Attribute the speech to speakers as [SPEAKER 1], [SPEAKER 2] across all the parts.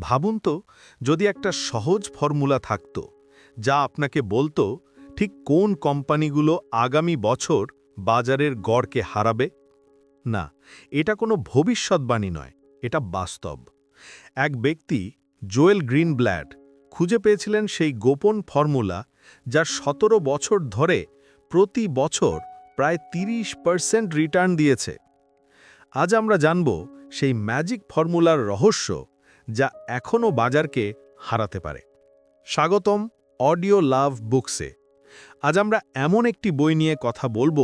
[SPEAKER 1] ভাবুন তো, যদি একটা সহজ ফর্মুলা থাকত, যা আপনাকে বলতো, ঠিক কোন কোম্পানিগুলো আগামী বছর বাজারের গড়কে হারাবে? না, এটা কোনো ভবিষ্যৎবাণী নয়, এটা বাস্তব। এক ব্যক্তি, জোয়েল গ্রিনব্ল্যাড, খুঁজে পেয়েছিলেন সেই গোপন ফর্মুলা যা সতেরো বছর ধরে প্রতি বছর প্রায় তিরিশ পার্সেন্ট রিটার্ন দিয়েছে। আজ আমরা জানব সেই ম্যাজিক ফর্মুলার রহস্য যা এখনও বাজারকে হারাতে পারে। স্বাগতম অডিও লাভ বুকসে। আজ আমরা এমন একটি বই নিয়ে কথা বলব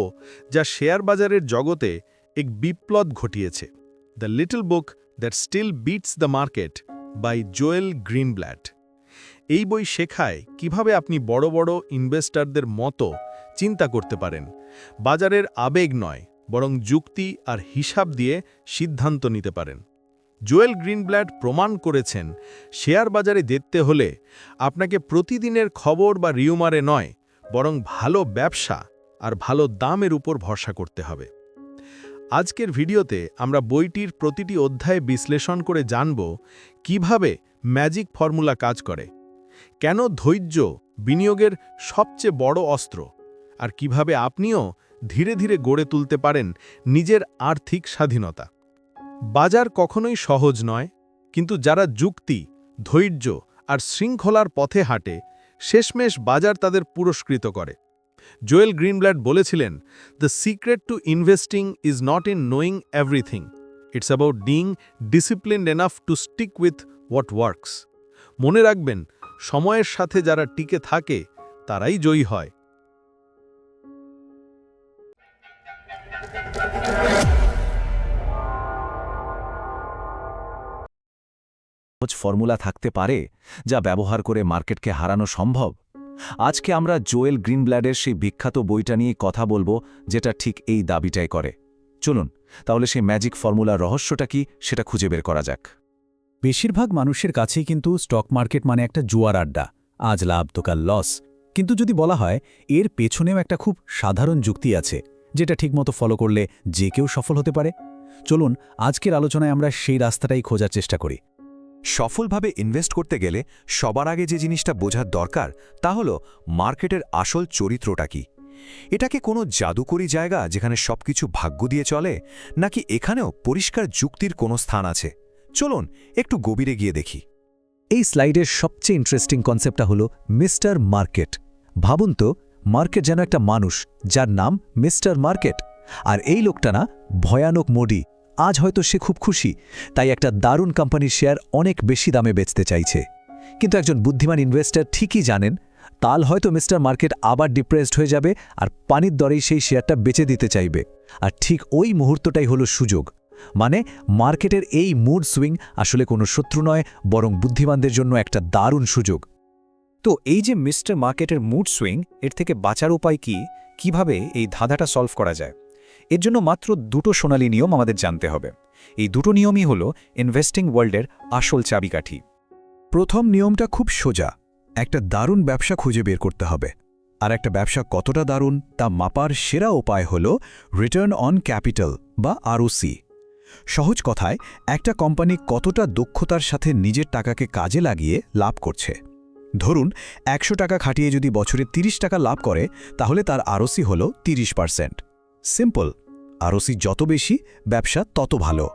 [SPEAKER 1] যা শেয়ার বাজারের জগতে এক বিপ্লব ঘটিয়েছে। The little book that still beats the market by Joel Greenblatt এই বই শেখায় কীভাবে আপনি বড় বড় ইনভেস্টারদের মতো চিন্তা করতে পারেন। বাজারের আবেগ নয়, বরং যুক্তি আর হিসাব দিয়ে সিদ্ধান্ত নিতে পারেন। জোয়েল গ্রিনব্ল্যাড প্রমাণ করেছেন, শেয়ার বাজারে দেখতে হলে আপনাকে প্রতিদিনের খবর বা রিউমারে নয়, বরং ভালো ব্যবসা আর ভালো দামের উপর ভরসা করতে হবে। আজকের ভিডিওতে আমরা বইটির প্রতিটি অধ্যায় বিশ্লেষণ করে জানব কীভাবে ম্যাজিক ফর্মুলা কাজ করে, কেন ধৈর্য বিনিয়োগের সবচেয়ে বড় অস্ত্র, আর কীভাবে আপনিও ধীরে ধীরে গড়ে তুলতে পারেন নিজের আর্থিক স্বাধীনতা। বাজার কখনোই সহজ নয়, কিন্তু যারা যুক্তি, ধৈর্য আর শৃঙ্খলার পথে হাঁটে, শেষমেশ বাজার তাদের পুরস্কৃত করে। জোয়েল গ্রিনব্ল্যাড বলেছিলেন the secret to investing is not in knowing everything it's about ding disciplined enough to stick with what works মনে রাখবেন, সময়ের সাথে যারা টিকে থাকে, তারাই জয়ী হয়।
[SPEAKER 2] সহজ ফর্মুলা থাকতে পারে যা ব্যবহার করে মার্কেটকে হারানো সম্ভব। আজকে আমরা জোয়েল গ্রিনব্ল্যাডের সেই বিখ্যাত বইটা নিয়ে কথা বলব, যেটা ঠিক এই দাবিটাই করে। চলুন, তাহলে সেই ম্যাজিক ফর্মুলার রহস্যটা কি সেটা খুঁজে বের করা যাক।
[SPEAKER 3] বেশিরভাগ মানুষের কাছেই কিন্তু স্টক মার্কেট মানে একটা জুয়ার আড্ডা, আজ লাভ তো কাল লস। কিন্তু যদি বলা হয়, এর পেছনেও একটা খুব সাধারণ যুক্তি আছে, যেটা ঠিকমতো ফলো করলে যে কেউ সফল হতে পারে। চলুন, আজকের আলোচনায় আমরা সেই রাস্তাটাই খোঁজার চেষ্টা করি।
[SPEAKER 4] সফলভাবে ইনভেস্ট করতে গেলে সবার আগে যে জিনিসটা বোঝার দরকার, তা হল মার্কেটের আসল চরিত্রটা কি। এটাকে কোনো জাদুকরি জায়গা যেখানে সবকিছু ভাগ্য দিয়ে চলে, নাকি এখানেও পরিষ্কার যুক্তির কোনো স্থান আছে? চলুন একটু গভীরে গিয়ে দেখি।
[SPEAKER 2] এই স্লাইডের সবচেয়ে ইন্টারেস্টিং কনসেপ্টটা হলো মিস্টার মার্কেট ভাবুন তো মার্কেট যেন একটা মানুষ, যার নাম মিস্টার মার্কেট আর এই লোকটা না ভয়ানক মোডি আজ হয়তো সে খুব খুশি, তাই একটা দারুণ কোম্পানির শেয়ার অনেক বেশি দামে বেচতে চাইছে। কিন্তু একজন বুদ্ধিমান ইনভেস্টর ঠিকই জানেন, তাল হয়তো মিস্টার মার্কেট আবার ডিপ্রেসড হয়ে যাবে আর পানির দরেই সেই শেয়ারটা বেচে দিতে চাইবে। আর ঠিক ওই মুহূর্তটাই হলো সুযোগ। মানে মার্কেটের এই মুড সুইং আসলে কোনো শত্রু নয়, বরং বুদ্ধিমানদের জন্য একটা দারুণ সুযোগ।
[SPEAKER 5] তো এই যে মিস্টার মার্কেটের মুড সুইং, এর থেকে বাঁচার উপায় কি? কীভাবে এই ধাঁধাটা সলভ করা যায়? এর জন্য মাত্র দুটো সোনালী নিয়ম আমাদের জানতে হবে। এই দুটো নিয়মই হল ইনভেস্টিং ওয়ার্ল্ডের আসল চাবিকাঠি।
[SPEAKER 3] প্রথম নিয়মটা খুব সোজা, একটা দারুণ ব্যবসা খুঁজে বের করতে হবে। আর একটা ব্যবসা কতটা দারুণ তা মাপার সেরা উপায় হল রিটার্ন অন ক্যাপিটাল বা আরওসি সহজ কথায়, একটা কোম্পানি কতটা দক্ষতার সাথে নিজের টাকাকে কাজে লাগিয়ে লাভ করছে। ধরুন, একশো টাকা খাটিয়ে যদি বছরে ৩০ টাকা লাভ করে, তাহলে তার আরওসি হল ৩০ পার্সেন্ট। সিম্পল আরওসি যত বেশি, ব্যবসা তত ভালো।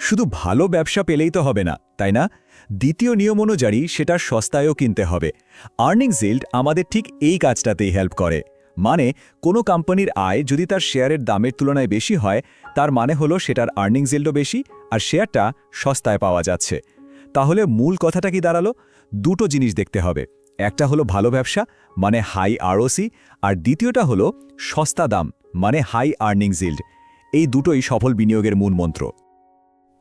[SPEAKER 3] শুধু ভালো ব্যবসা পেলেই তো হবে না, তাই না? দ্বিতীয় নিয়ম অনুযায়ী সেটা সস্তায়ও কিনতে হবে। আর্নিং জিল্ড আমাদের ঠিক এই কাজটাতেই হেল্প করে। মানে কোনো কোম্পানির আয় যদি তার শেয়ারের দামের তুলনায় বেশি হয়, তার মানে হলো সেটার আর্নিং জিল্ডও বেশি, আর শেয়ারটা সস্তায় পাওয়া যাচ্ছে। তাহলে মূল কথাটা কি দাঁড়াল? দুটো জিনিস দেখতে হবে। একটা হলো ভালো ব্যবসা মানে হাই আরওসি আর দ্বিতীয়টা হলো সস্তা দাম মানে হাই আর্নিং জিল্ড এই দুটোই সফল বিনিয়োগের মূল মন্ত্র।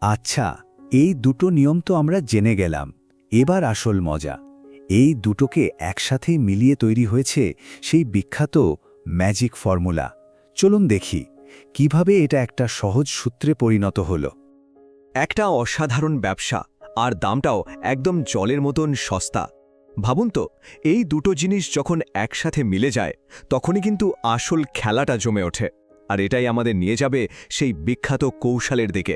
[SPEAKER 6] আচ্ছা এই দুটো নিয়ম তো আমরা জেনে গেলাম। এবার আসল মজা। এই দুটোকে একসাথেই মিলিয়ে তৈরি হয়েছে সেই বিখ্যাত ম্যাজিক ফর্মুলা চলুন দেখি কীভাবে এটা একটা সহজ সূত্রে পরিণত হল।
[SPEAKER 4] একটা অসাধারণ ব্যবসা আর দামটাও একদম জলের মতন সস্তা। ভাবুন তো, এই দুটো জিনিস যখন একসাথে মিলে যায়, তখনই কিন্তু আসল খেলাটা জমে ওঠে, আর এটাই আমাদের নিয়ে যাবে সেই বিখ্যাত কৌশলের দিকে।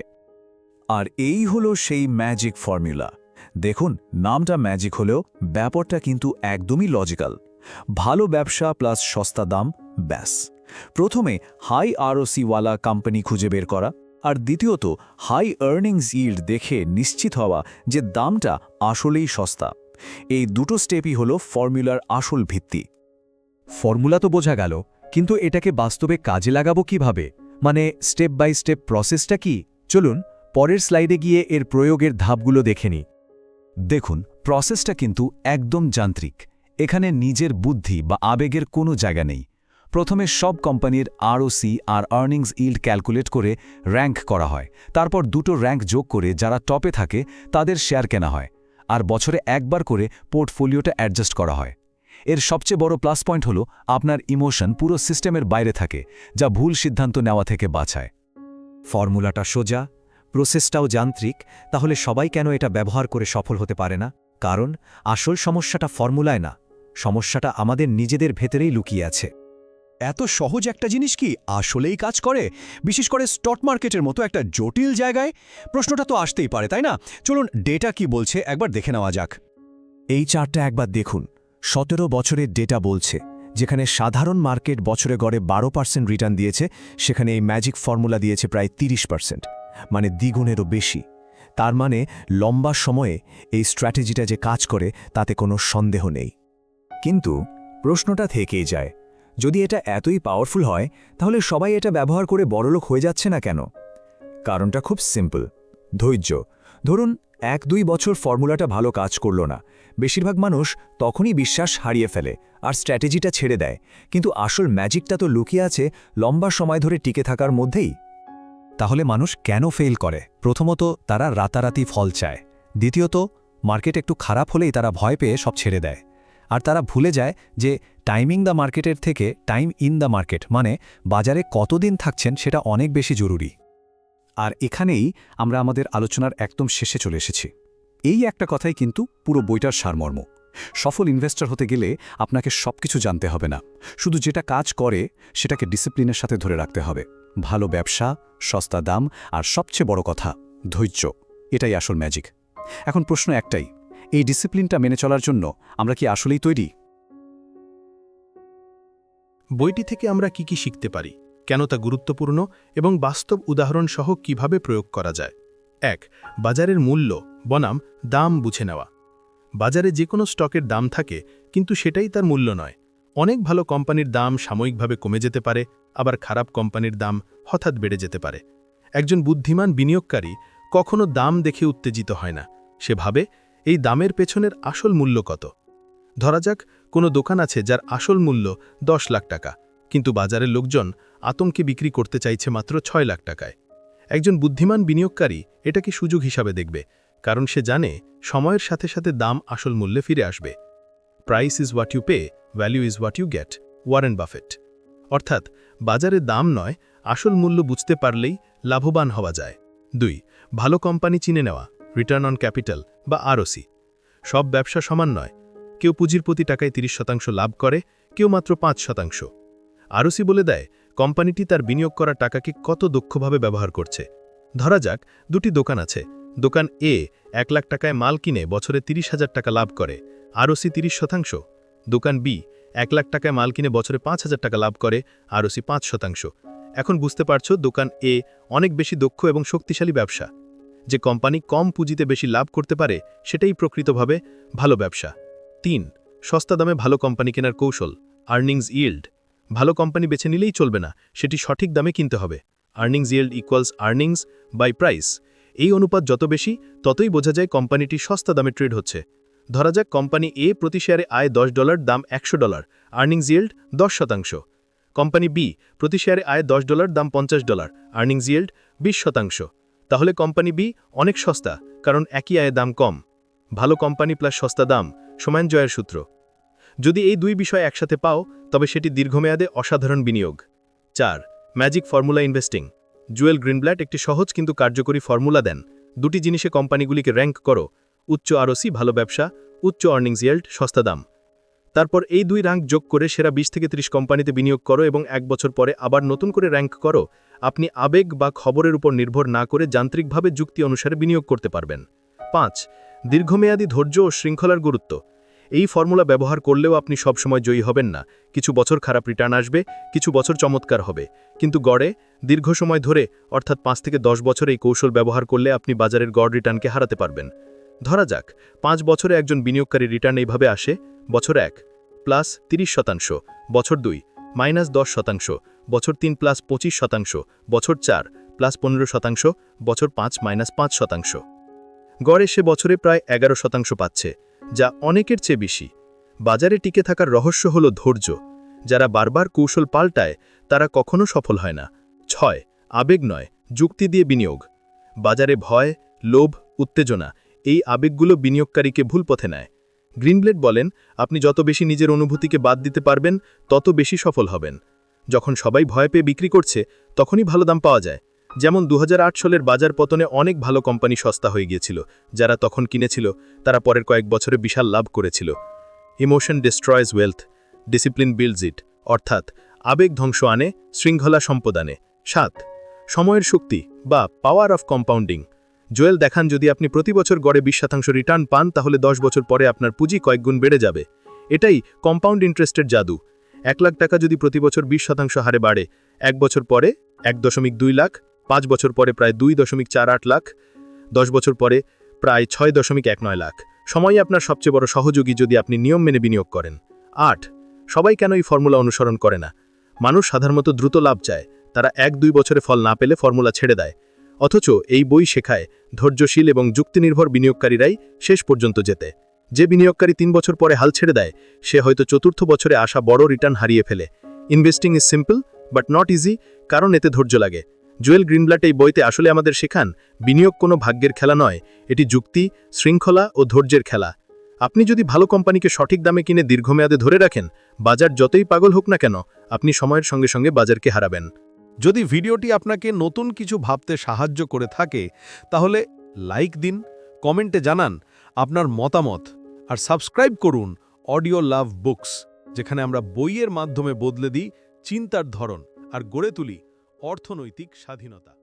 [SPEAKER 3] আর এই হলো সেই ম্যাজিক ফর্মুলা দেখুন, নামটা ম্যাজিক হলেও ব্যাপারটা কিন্তু একদমই লজিক্যাল ভালো ব্যবসা প্লাস সস্তা দাম, ব্যাস। প্রথমে হাই আর আরওসিওয়ালা কোম্পানি খুঁজে বের করা, আর দ্বিতীয়ত হাই আর্নিংস ইল্ড দেখে নিশ্চিত হওয়া যে দামটা আসলেই সস্তা। এই দুটো স্টেপই হল ফর্মুলার আসল ভিত্তি।
[SPEAKER 2] ফর্মুলা তো বোঝা গেল, কিন্তু এটাকে বাস্তবে কাজে লাগাবো কীভাবে? মানে স্টেপ বাই স্টেপ প্রসেসটা কি? চলুন পরের স্লাইডে গিয়ে এর প্রয়োগের ধাপগুলো দেখে নিই।
[SPEAKER 3] দেখুন প্রসেসটা কিন্তু একদম যান্ত্রিক। এখানে নিজের বুদ্ধি বা আবেগের কোনো জায়গা নেই। প্রথমে সব কোম্পানির আরওসি আর আর্নিংস ইল্ড ক্যালকুলেট করে র্যাঙ্ক করা হয়। তারপর দুটো র্যাঙ্ক যোগ করে যারা টপে থাকে, তাদের শেয়ার কেনা হয়। আর বছরে একবার করে পোর্টফোলিওটা অ্যাডজাস্ট করা হয়। এর সবচেয়ে বড় প্লাস পয়েন্ট হল আপনার ইমোশন পুরো সিস্টেমের বাইরে থাকে, যা ভুল সিদ্ধান্ত নেওয়া থেকে বাঁচায়।
[SPEAKER 2] ফর্মুলাটা সোজা, প্রসেসটাও যান্ত্রিক, তাহলে সবাই কেন এটা ব্যবহার করে সফল হতে পারে না? কারণ আসল সমস্যাটা ফর্মুলায় না, সমস্যাটা আমাদের নিজেদের ভেতরেই লুকিয়ে আছে।
[SPEAKER 7] এত সহজ একটা জিনিস কি আসলেই কাজ করে? বিশেষ করে স্টক মার্কেটের মতো একটা জটিল জায়গায়? প্রশ্নটা তো আসতেই পারে, তাই না? চলুন ডেটা কি বলছে একবার দেখে নেওয়া যাক।
[SPEAKER 3] এই চার্টটা একবার দেখুন। সতেরো বছরের ডেটা বলছে, যেখানে সাধারণ মার্কেট বছরে গড়ে বারো পার্সেন্ট রিটার্ন দিয়েছে, সেখানে এই ম্যাজিক ফর্মুলা দিয়েছে প্রায় তিরিশ পার্সেন্ট মানে দ্বিগুণেরও বেশি। তার মানে লম্বা সময়ে এই স্ট্র্যাটেজিটা যে কাজ করে, তাতে কোনো সন্দেহ নেই। কিন্তু প্রশ্নটা থেকেই যায় যদি এটা এতই পাওয়ারফুল হয়, তাহলে সবাই এটা ব্যবহার করে বড়লোক হয়ে যাচ্ছে না কেন? কারণটা খুব সিম্পল ধৈর্য। ধরুন, এক দুই বছর ফর্মুলাটা ভালো কাজ করল না। বেশিরভাগ মানুষ তখনই বিশ্বাস হারিয়ে ফেলে আর স্ট্র্যাটেজিটা ছেড়ে দেয়। কিন্তু আসল ম্যাজিকটা তো লুকিয়ে আছে লম্বা সময় ধরে টিকে থাকার মধ্যেই।
[SPEAKER 2] তাহলে মানুষ কেন ফেল করে? প্রথমত, তারা রাতারাতি ফল চায়। দ্বিতীয়ত মার্কেট একটু খারাপ হলেই তারা ভয় পেয়ে সব ছেড়ে দেয়। আর তারা ভুলে যায় যে টাইমিং দ্য মার্কেটের থেকে টাইম ইন দ্য মার্কেট মানে বাজারে কতদিন থাকছেন সেটা অনেক বেশি জরুরি।
[SPEAKER 3] আর এখানেই আমরা আমাদের আলোচনার একদম শেষে চলে এসেছি। এই একটা কথাই কিন্তু পুরো বইটার সারমর্ম। সফল ইনভেস্টর হতে গেলে আপনাকে সবকিছু জানতে হবে না। শুধু যেটা কাজ করে, সেটাকে ডিসিপ্লিনের সাথে ধরে রাখতে হবে। ভালো ব্যবসা, সস্তা দাম আর সবচেয়ে বড় কথা, ধৈর্য। এটাই আসল ম্যাজিক এখন প্রশ্ন একটাই, এই ডিসিপ্লিনটা মেনে চলার জন্য আমরা কি আসলেই তৈরি?
[SPEAKER 1] বইটি থেকে আমরা কি কি শিখতে পারি, কেন তা গুরুত্বপূর্ণ এবং বাস্তব উদাহরণ সহ কীভাবে প্রয়োগ করা যায়। এক, বাজারের মূল্য, বনাম, দাম বুঝে নেওয়া। বাজারে যে কোনো স্টকের দাম থাকে, কিন্তু সেটাই তার মূল্য নয়। অনেক ভালো কোম্পানির দাম সাময়িকভাবে কমে যেতে পারে, আবার খারাপ কোম্পানির দাম হঠাৎ বেড়ে যেতে পারে। একজন বুদ্ধিমান বিনিয়োগকারী কখনো দাম দেখে উত্তেজিত হয় না। সে ভাবে, এই দামের পেছনের আসল মূল্য কত? ধরা যাক কোনো দোকান আছে যার আসল মূল্য দশ লাখ টাকা, কিন্তু বাজারের লোকজন আতঙ্কে বিক্রি করতে চাইছে মাত্র ছয় লাখ টাকায়। একজন বুদ্ধিমান বিনিয়োগকারী এটাকে সুযোগ হিসাবে দেখবে, কারণ সে জানে সময়ের সাথে সাথে দাম আসল মূল্যে ফিরে আসবে। Price is what you pay, value is what you get, Warren Buffett. অর্থাৎ বাজারে দাম নয়, আসল মূল্য বুঝতে পারলেই লাভবান হওয়া যায়। দুই, ভালো কোম্পানি চিনে নেওয়া, রিটার্ন অন ক্যাপিটাল বা আরওসি। সব ব্যবসা সমান নয় কেউ পুঁজির প্রতি টাকায় ৩০ শতাংশ লাভ করে, কেউ মাত্র পাঁচ শতাংশ। আরওসি বলে দেয়, কোম্পানিটি তার বিনিয়োগ করা টাকাকে কত দক্ষভাবে ব্যবহার করছে। ধরা যাক, দুটি দোকান আছে। দোকান এ, এক লাখ টাকায় মাল কিনে বছরে তিরিশ হাজার টাকা লাভ করে, আরওসি তিরিশ শতাংশ। দোকান বি, এক লাখ টাকায় মাল কিনে বছরে পাঁচ হাজার টাকা লাভ করে, আরওসি পাঁচ শতাংশ। এখন বুঝতে পারছ, দোকান এ অনেক বেশি দক্ষ এবং শক্তিশালী ব্যবসা। যে কোম্পানি কম পুঁজিতে বেশি লাভ করতে পারে, সেটাই প্রকৃতভাবে ভালো ব্যবসা। তিন, সস্তা দামে ভালো কোম্পানি কেনার কৌশল আর্নিংস ইল্ড ভালো কোম্পানি বেছে নিলেই চলবে না, সেটি সঠিক দামে কিনতে হবে। Earnings yield equals earnings by price এই অনুপাত যত বেশি, ততই বোঝা যায় কোম্পানিটি সস্তা দামে ট্রেড হচ্ছে। ধরা যাক কোম্পানি এ প্রতি শেয়ারে আয় দশ ডলার, দাম একশো ডলার আর্নিংস ইল্ড দশ শতাংশ। কোম্পানি বি প্রতি শেয়ারে আয় দশ ডলার, দাম পঞ্চাশ ডলার আর্নিংস ইল্ড বিশ শতাংশ। তাহলে কোম্পানি বি অনেক সস্তা, কারণ একই আয়ে দাম কম। ভালো কোম্পানি প্লাস সস্তা দাম সমান জয়ের সূত্র। যদি এই দুই বিষয় একসাথে পাও, তবে সেটি দীর্ঘমেয়াদে অসাধারণ বিনিয়োগ। চার, magic formula investing. Joel Greenblatt একটি সহজ কিন্তু কার্যকরী ফর্মুলা দেন। দুটি জিনিসে কোম্পানিগুলিকে র্যাঙ্ক করো। উচ্চ আরওসি, ভালো ব্যবসা, উচ্চ আর্নিংস ইয়েল্ড, সস্তা দাম। তারপর এই দুই র্যাঙ্ক যোগ করে সেরা বিশ থেকে ত্রিশ কোম্পানিতে বিনিয়োগ করো এবং এক বছর পরে আবার নতুন করে র্যাঙ্ক করো। আপনি আবেগ বা খবরের উপর নির্ভর না করে যান্ত্রিকভাবে যুক্তি অনুসারে বিনিয়োগ করতে পারবেন। পাঁচ দীর্ঘমেয়াদী ধৈর্য ও শৃঙ্খলার গুরুত্ব। এই ফর্মুলা ব্যবহার করলেও আপনি সবসময় জয়ী হবেন না। কিছু বছর খারাপ রিটার্ন আসবে, কিছু বছর চমৎকার হবে। কিন্তু গড়ে, দীর্ঘ সময় ধরে, অর্থাৎ পাঁচ থেকে দশ বছর এই কৌশল ব্যবহার করলে আপনি বাজারের গড় রিটার্নকে হারাতে পারবেন। ধরা যাক, পাঁচ বছরে একজন বিনিয়োগকারী রিটার্ন এইভাবে আসে, বছর এক, প্লাস তিরিশ শতাংশ, বছর দুই, মাইনাস দশ শতাংশ, বছর তিন প্লাস পঁচিশ শতাংশ, বছর চার, প্লাস পনেরো শতাংশ, বছর পাঁচ মাইনাস পাঁচ শতাংশ। গড়ে সে বছরে প্রায় এগারো শতাংশ পাচ্ছে, যা অনেকের চেয়ে বেশি। বাজারে টিকে থাকার রহস্য হল ধৈর্য। যারা বারবার কৌশল পাল্টায়, তারা কখনো সফল হয় না। ছয়, আবেগ নয়, যুক্তি দিয়ে বিনিয়োগ। বাজারে ভয়, লোভ, উত্তেজনা, এই আবেগগুলো বিনিয়োগকারীকে ভুল পথে নেয়। গ্রিনব্লেড বলেন, আপনি যত বেশি নিজের অনুভূতিকে বাদ দিতে পারবেন, তত বেশি সফল হবেন। যখন সবাই ভয় পেয়ে বিক্রি করছে, তখনই ভালো দাম পাওয়া যায়। যেমন দু সালের বাজার পতনে অনেক ভালো কোম্পানি সস্তা হয়ে গিয়েছিল, যারা তখন কিনেছিল, তারা পরের কয়েক বছরে বিশাল লাভ করেছিল। Emotion destroys wealth discipline builds it অর্থাৎ আবেগ ধ্বংস আনে, শৃঙ্খলা সম্পদ আনে। সাত, সময়ের শক্তি বা পাওয়ার অফ কম্পাউন্ডিং জোয়েল দেখান, যদি আপনি প্রতি বছর গড়ে বিশ শতাংশ রিটার্ন পান, তাহলে দশ বছর পরে আপনার পুঁজি কয়েকগুণ বেড়ে যাবে। এটাই কম্পাউন্ড ইন্টারেস্টের জাদু। এক লাখ টাকা যদি প্রতি বছর বিশ শতাংশ হারে বাড়ে, এক বছর পরে এক দশমিক দুই লাখ পাঁচ বছর পরে প্রায় দুই দশমিক চার আট লাখ, দশ বছর পরে প্রায় ছয় দশমিক এক নয় লাখ। সময় আপনার সবচেয়ে বড় সহযোগী যদি আপনি নিয়ম মেনে বিনিয়োগ করেন। আট, সবাই কেন এই ফর্মুলা অনুসরণ করে না? মানুষ সাধারণত দ্রুত লাভ চায়, তারা এক দুই বছরে ফল না পেলে ফর্মুলা ছেড়ে দেয়। অথচ এই বই শেখায় ধৈর্যশীল এবং যুক্তিনির্ভর বিনিয়োগকারীরাই শেষ পর্যন্ত যেতে যে বিনিয়োগকারী তিন বছর পরে হাল ছেড়ে দেয়, সে হয়তো চতুর্থ বছরে আসা বড় রিটার্ন হারিয়ে ফেলে। Investing is simple, but not easy, কারণ এতে ধৈর্য লাগে। জুয়েল গ্রিনব্লাট এই বইতে আসলে আমাদের শেখান, বিনিয়োগ কোনো ভাগ্যের খেলা নয়, এটি যুক্তি, শৃঙ্খলা ও ধৈর্যের খেলা। আপনি যদি ভালো কোম্পানিকে সঠিক দামে কিনে দীর্ঘমেয়াদে ধরে রাখেন, বাজার যতই পাগল হোক না কেন, আপনি সময়ের সঙ্গে সঙ্গে বাজারকে হারাবেন।
[SPEAKER 8] যদি ভিডিওটি আপনাকে নতুন কিছু ভাবতে সাহায্য করে থাকে, তাহলে লাইক দিন, কমেন্টে জানান আপনার মতামত, আর সাবস্ক্রাইব করুন অডিও লাভ বুকস, যেখানে আমরা বইয়ের মাধ্যমে বদলে দিই চিন্তার ধরন, আর গড়ে তুলি অর্থনৈতিক স্বাধীনতা।